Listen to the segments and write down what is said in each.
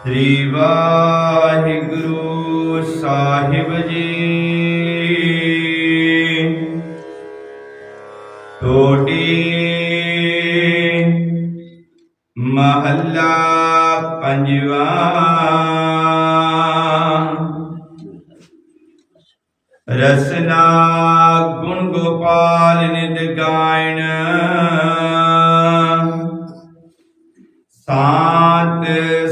ਸ੍ਰੀ ਵਾਹਿਗੁਰੂ ਸਾਹਿਬ ਜੀ। ਟੋਟੀ ਮਹੱਲਾ ਪੰਜਵਾ। ਰਸਨਾ ਗੁਣ ਗੋਪਾਲ ਨਿਦ ਗਾਇਣ।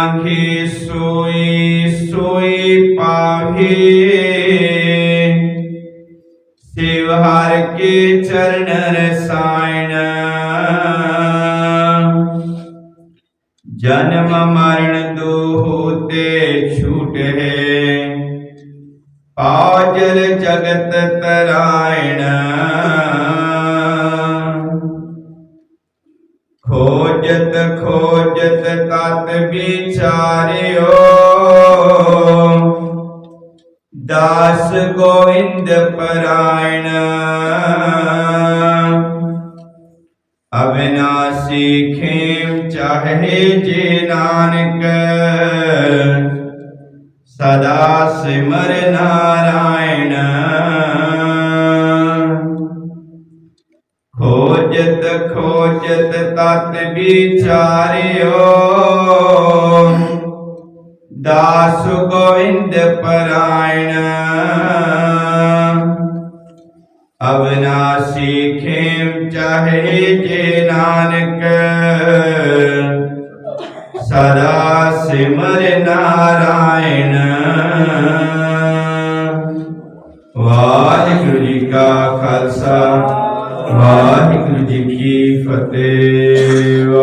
ਜੋ ਸੋਈ ਸੋਈ ਪਾਵੇ ਸਿਵ ਹਰ ਕੇ ਚਰਨ ਰਸਾਇਣ। ਜਨਮ ਮਰਨ ਦੋਹੁ ਤੇ ਹੈ। ਪਾਜਲ ਜਗਤ ਤਰਾਇਣ। ਖੋਜਤ ਖੋਜਤ ਤਤ ਵਿਚਾਰਿਓ। ਦਾਸ ਗੋਇੰਦ ਪਰਾਇਣ। ਅਬਿਨਾਸੀ ਖੇਮ ਚਾਹੇ ਜੇ ਨਾਨਕ। ਸਦਾ ਸਿਮਰ ਨਾਰਾਇਣ ਖੋਜਤ ਖੋਜਤ ਤਤ ਵਿਚਾਰਿਓ। ਦਾਸ ਗੋਇੰਦ ਪਰਾਇਣ। ਅਬਨਾਸੀ ਖੇਮ ਚਾਹੇ ਜੇ ਨਾਨਕ। ਸਦਾ ਸਿਮਰ ਨਾਰਾਇਣ। ਵਾਹਿਗੁਰੂ ਜੀ ਕਾ ਖਾਲਸਾ। ਵਾਹਿਗੁਰੂ ਜੀ ਕੀ ਫਤਿਹ।